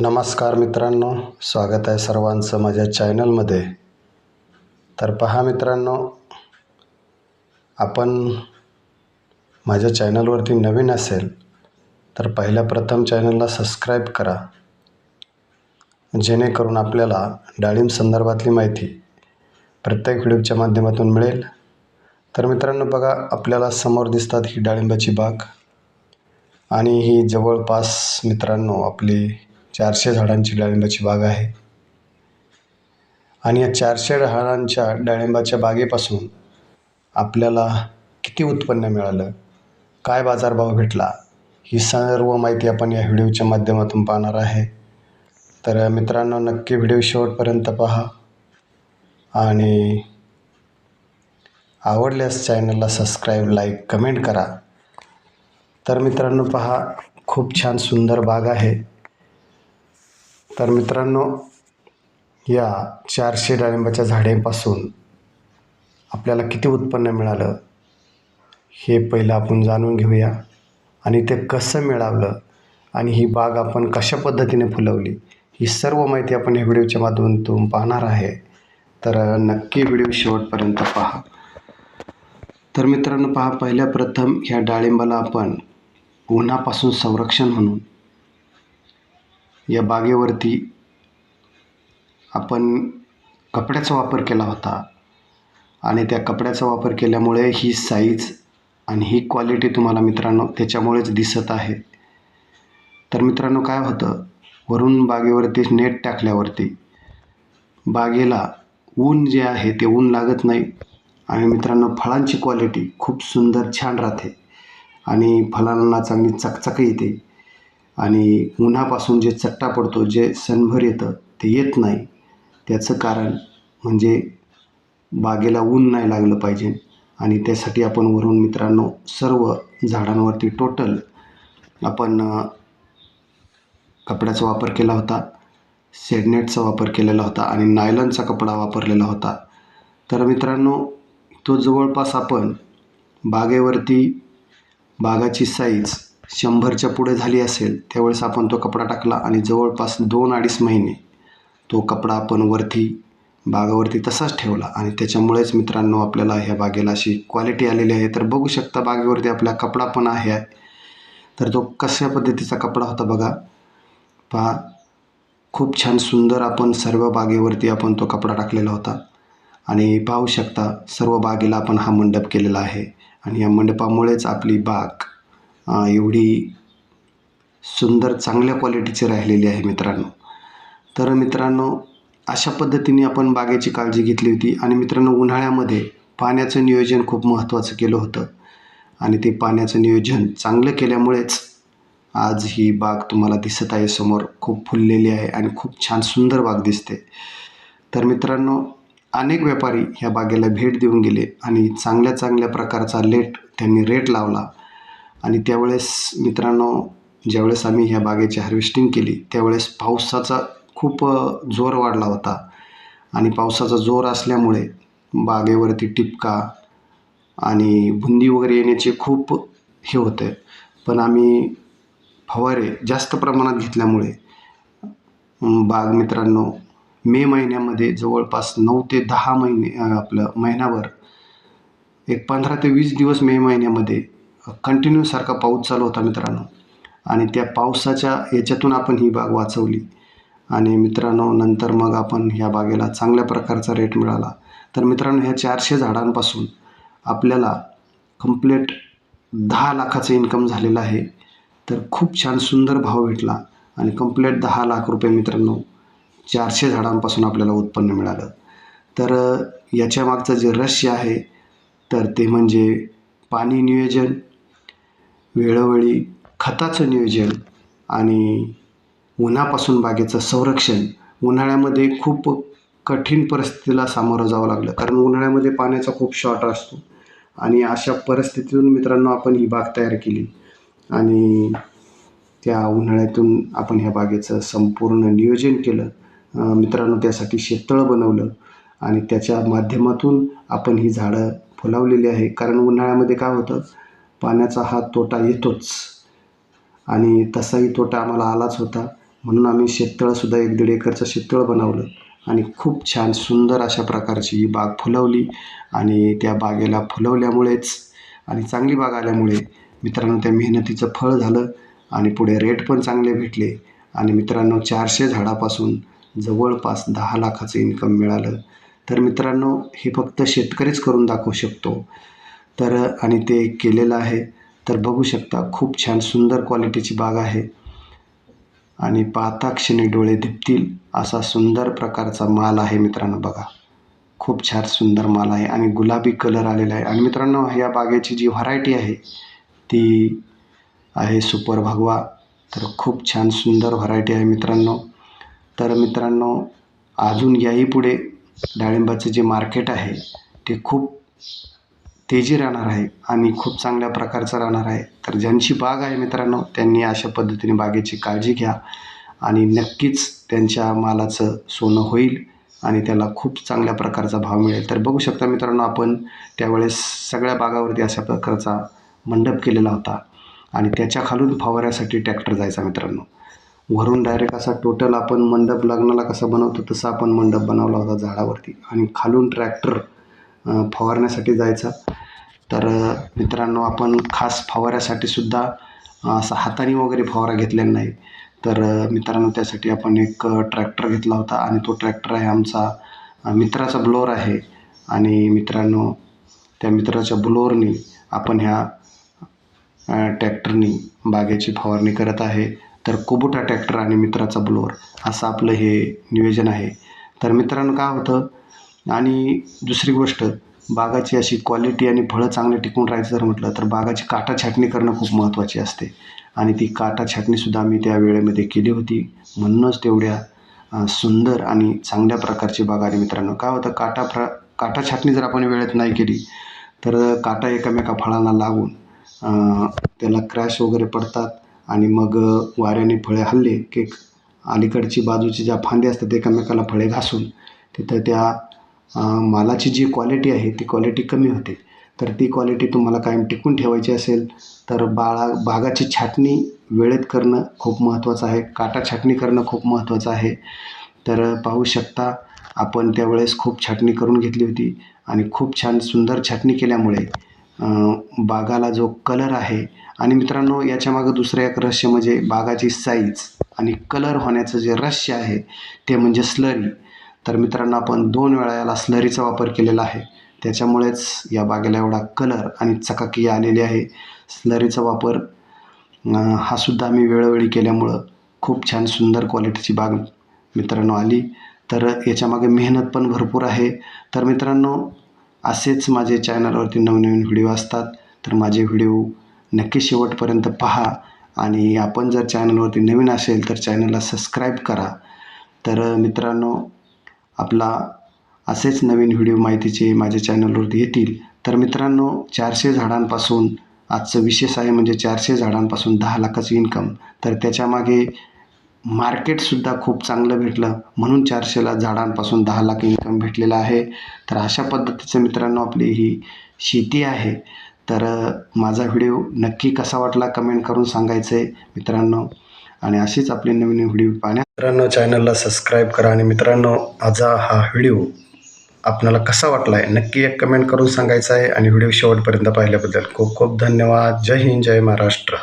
नमस्कार मित्रांनो स्वागत आहे सर्वांचं माझ्या चॅनलमध्ये. तर पहा मित्रांनो आपण माझ्या चॅनलवरती नवीन असेल तर पहिल्या प्रथम चॅनलला सबस्क्राईब करा. जेणेकरून आपल्याला डाळिंब संदर्भातली माहिती प्रत्येक व्हिडिओच्या माध्यमातून मिळेल. तर मित्रांनो बघा आपल्याला समोर दिसतात ही डाळिंबाची बाग. आणि ही जवळपास मित्रांनो आपली चारशे झाडांची डाळिंबाची बाग आहे. आणि या चारशे झाडांच्या डाळिंबाच्या बागेपासून आपल्याला किती उत्पन्न मिळालं? काय बाजारभाव भेटला? ही सर्व माहिती आपण या व्हिडिओच्या माध्यमातून पाहणार आहे. तर मित्रांनो नक्की व्हिडिओ शेवटपर्यंत पहा. आणि आवडल्यास चॅनलला सबस्क्राईब लाईक कमेंट करा. तर मित्रांनो पहा खूप छान सुंदर बाग आहे. तर मित्रांनो या चारशे डाळिंबाच्या झाडांपासून आपल्याला किती उत्पन्न मिळालं हे पहिलं आपण जाणून घेऊया. आणि ते कसं मिळालं आणि ही बाग आपण कशा पद्धतीने फुलवली ही सर्व माहिती आपण ह्या व्हिडिओच्या माध्यमातून पाहणार आहे. तर नक्की व्हिडिओ शेवटपर्यंत पहा. तर मित्रांनो पहा पहिल्या प्रथम ह्या डाळिंबाला आपण उन्हापासून संरक्षण म्हणून या बागेवरती आपण कपड्याचा वापर केला होता. आणि त्या कपड्याचा वापर केल्यामुळे ही साईज आणि ही क्वालिटी तुम्हाला मित्रांनो त्याच्यामुळेच दिसत आहे. तर मित्रांनो काय होतं? वरून बागेवरती नेट टाकल्यावरती बागेला ऊन जे आहे ते ऊन लागत नाही. आणि मित्रांनो फळांची क्वालिटी खूप सुंदर छान राहते. आणि फळांना चांगली चकचक येते. आणि उन्हापासून जे चट्टा पडतो जे सणभर येतं ते येत नाही. त्याचं कारण म्हणजे बागेला ऊन नाही लागलं पाहिजे आणि त्यासाठी आपण वरून मित्रांनो सर्व झाडांवरती टोटल आपण कपड्याचा वापर केला होता सेडनेटचा वापर केलेला होता आणि नायलनचा कपडा वापरलेला होता. तर मित्रांनो तो जवळपास आपण बागेवरती बागाची साईज शंभरच्या पुढे झाली असेल त्यावेळेस आपण तो कपडा टाकला आणि जवळपास दोन अडीच महिने तो कपडा आपण वरती बागावरती तसाच ठेवला. आणि त्याच्यामुळेच मित्रांनो आपल्याला ह्या बागेला अशी क्वालिटी आलेली आहे. तर बघू शकता बागेवरती आपला कपडा पण आहे. तर तो कशा पद्धतीचा कपडा होता बघा. पहा खूप छान सुंदर आपण सर्व बागेवरती आपण तो कपडा टाकलेला होता. आणि पाहू शकता सर्व बागेला आपण हा मंडप केलेला आहे. आणि या मंडपामुळेच आपली बाग एवढी सुंदर चांगल्या क्वालिटीची राहिलेली आहे मित्रांनो. तर मित्रांनो अशा पद्धतीने आपण बागेची काळजी घेतली होती आणि मित्रांनो उन्हाळ्यामध्ये पाण्याचं नियोजन खूप महत्त्वाचं केलं होतं. आणि ते पाण्याचं नियोजन चांगलं केल्यामुळेच आज ही बाग तुम्हाला दिसत आहे समोर. खूप फुललेली आहे आणि खूप छान सुंदर बाग दिसते. तर मित्रांनो अनेक व्यापारी ह्या बागेला भेट देऊन गेले आणि चांगल्या चांगल्या प्रकारचा लेट त्यांनी रेट लावला. आणि त्यावेळेस मित्रांनो ज्यावेळेस आम्ही ह्या बागेची हार्वेस्टिंग केली त्यावेळेस पावसाचा खूप जोर वाढला होता. आणि पावसाचा जोर असल्यामुळे बागेवरती टिपका आणि बुंदी वगैरे येण्याचे खूप हे होते. पण आम्ही फवारे जास्त प्रमाणात घेतल्यामुळे बाग मित्रांनो मे महिन्यामध्ये जवळपास नऊ ते दहा महिने आपलं महिनाभर एक पंधरा ते वीस दिवस मे महिन्यामध्ये कंटिन्यू सारखा पाऊस चालू होता मित्रांनो. आणि त्या पावसाच्या याच्यातून आपण ही बाग वाचवली. आणि मित्रांनो नंतर मग आपण ह्या बागेला चांगल्या प्रकारचा रेट मिळाला. तर मित्रांनो ह्या चारशे झाडांपासून आपल्याला कंप्लेट दहा लाखाचं इन्कम झालेलं आहे. तर खूप छान सुंदर भाव भेटला. आणि कंप्लेट दहा लाख रुपये मित्रांनो चारशे झाडांपासून आपल्याला उत्पन्न मिळालं. तर याच्या मागचं जे रहस्य आहे तर ते म्हणजे पाणी नियोजन वेळोवेळी खताचं नियोजन आणि उन्हापासून बागेचं संरक्षण उन्हाळ्यामध्ये खूप कठीण परिस्थितीला सामोरं जावं लागलं. कारण उन्हाळ्यामध्ये पाण्याचा खूप शॉर्ट असतो. आणि अशा परिस्थितीतून मित्रांनो आपण ही बाग तयार केली. आणि त्या उन्हाळ्यातून आपण ह्या बागेचं संपूर्ण नियोजन केलं. मित्रांनो त्यासाठी शेततळं बनवलं. आणि त्याच्या माध्यमातून आपण ही झाडं फुलावलेली आहे. कारण उन्हाळ्यामध्ये काय होतं? पाण्याचा हा तोटा येतोच. आणि तसाही तोटा आम्हाला आलाच होता. म्हणून आम्ही शेततळंसुद्धा एक दीड एकरचं शेततळं बनवलं. आणि खूप छान सुंदर अशा प्रकारची ही बाग फुलवली. आणि त्या बागेला फुलवल्यामुळेच आणि चांगली बाग आल्यामुळे मित्रांनो त्या मेहनतीचं फळ झालं. आणि पुढे रेट पण चांगले भेटले. आणि मित्रांनो चारशे झाडापासून जवळपास दहा लाखाचं इन्कम मिळालं. तर मित्रांनो हे फक्त शेतकरीच करून दाखवू शकतो. तर आणि ते केलेलं आहे. तर बघू शकता खूप छान सुंदर क्वालिटीची बाग आहे. आणि पाहता क्षणी डोळे दिपतील असा सुंदर प्रकारचा माल आहे मित्रांनो बघा. खूप छान सुंदर माल आहे आणि गुलाबी कलर आलेला आहे. आणि मित्रांनो या बागेची जी व्हरायटी आहे ती आहे सुपर भगवा. तर खूप छान सुंदर व्हरायटी आहे मित्रांनो. तर मित्रांनो अजून याही पुढे डाळिंबाचं जे मार्केट आहे ते खूप तेजी राहणार आहे आणि खूप चांगल्या प्रकारचं राहणार आहे. तर ज्यांची बाग आहे मित्रांनो त्यांनी अशा पद्धतीने बागेची काळजी घ्या आणि नक्कीच त्यांच्या मालाचं सोनं होईल आणि त्याला खूप चांगल्या प्रकारचा भाव मिळेल. तर बघू शकता मित्रांनो आपण त्यावेळेस सगळ्या बागावरती अशा प्रकारचा मंडप केलेला होता आणि त्याच्या खालून फवाऱ्यासाठी ट्रॅक्टर जायचा मित्रांनो. वरून डायरेक्ट असा टोटल आपण मंडप लग्नाला कसा बनवतो तसा आपण मंडप बनवला होता झाडावरती आणि खालून ट्रॅक्टर फवारण्यासाठी जायचं. तर मित्रांनो आपण खास फवाऱ्यासाठी सुद्धा असा हाताने वगैरे फवारा घेतलेला नाही. तर मित्रांनो त्यासाठी आपण एक ट्रॅक्टर घेतला होता आणि तो ट्रॅक्टर आहे आमचा मित्राचा ब्लोअर आहे. आणि मित्रांनो त्या मित्राच्या ब्लोअरनी आपण ह्या ट्रॅक्टरनी बागेची फवारणी करत आहे. तर कुबुटा ट्रॅक्टर आणि मित्राचा ब्लोअर असं आपलं हे नियोजन आहे. तर मित्रांनो काय होतं? आणि दुसरी गोष्ट बागाची अशी क्वालिटी आणि फळं चांगले टिकून राहायचं जर म्हटलं तर बागाची काटा छाटणी करणं खूप महत्त्वाची असते. आणि ती काटा छाटणीसुद्धा आम्ही त्या वेळेमध्ये केली होती. म्हणूनच तेवढ्या सुंदर आणि चांगल्या प्रकारची बाग आली मित्रांनो. काय होतं? काटा फ्रा काटा छाटणी जर आपण वेळेत नाही केली तर काटा एकामेका फळांना लागून त्याला क्रॅश वगैरे पडतात आणि मग वाऱ्याने फळे हल्ले की अलीकडची बाजूची ज्या फांद्या असतात एकामेकाला फळे घासून तिथं त्या मालाची जी क्वालिटी आहे ती क्वालिटी कमी होते. तर ती क्वालिटी तुम्हाला कायम टिकून ठेवायची असेल तर बाळा बागाची छाटणी वेळेत करणं खूप महत्त्वाचं आहे. काटा छाटणी करणं खूप महत्त्वाचं आहे. तर पाहू शकता आपण त्यावेळेस खूप छाटणी करून घेतली होती आणि खूप छान सुंदर छाटणी केल्यामुळे बागाला जो कलर आहे आणि मित्रांनो याच्यामागं दुसरं एक रहस्य म्हणजे बागाची साईज आणि कलर होण्याचं जे रहस्य आहे ते म्हणजे स्लरी तर मित्रांनो आपण दोन वेळा याला स्लरीचा वापर केलेला आहे. त्याच्यामुळेच या बागेला एवढा कलर आणि चकाकी आलेली आहे. स्लरीचा वापर हा सुद्धा आम्ही वेळोवेळी केल्यामुळं खूप छान सुंदर क्वालिटीची बाग मित्रांनो आली. तर याच्यामागे मेहनत पण भरपूर आहे. तर मित्रांनो असेच माझे चॅनलवरती नवनवीन व्हिडिओ असतात तर माझे व्हिडिओ नक्की शेवटपर्यंत पहा. आणि आपण जर चॅनलवरती नवीन असेल तर चॅनलला सबस्क्राईब करा. तर मित्रांनो आपला असेच नवीन व्हिडिओ माहितीचे माझ्या चॅनलवरती येतील. तर मित्रांनो चारशे झाडांपासून आजचं विशेष आहे म्हणजे चारशे झाडांपासून दहा लाखाचं इन्कम तर त्याच्यामागे मार्केटसुद्धा खूप चांगलं भेटलं. म्हणून चारशेला झाडांपासून दहा लाख इन्कम भेटलेलं आहे. तर अशा पद्धतीचं मित्रांनो आपली ही शेती आहे. तर माझा व्हिडिओ नक्की कसा वाटला कमेंट करून सांगायचं आहे मित्रांनो आणि अशीच आपली नवीन व्हिडिओ पाहण्या मित्रांनो चॅनलला सबस्क्राईब करा आणि मित्रांनो माझा हा व्हिडिओ आपणाला कसा वाटला आहे नक्की एक कमेंट करून सांगायचा आहे. आणि व्हिडिओ शेवटपर्यंत पाहिल्याबद्दल खूप खूप धन्यवाद. जय हिंद जय महाराष्ट्र.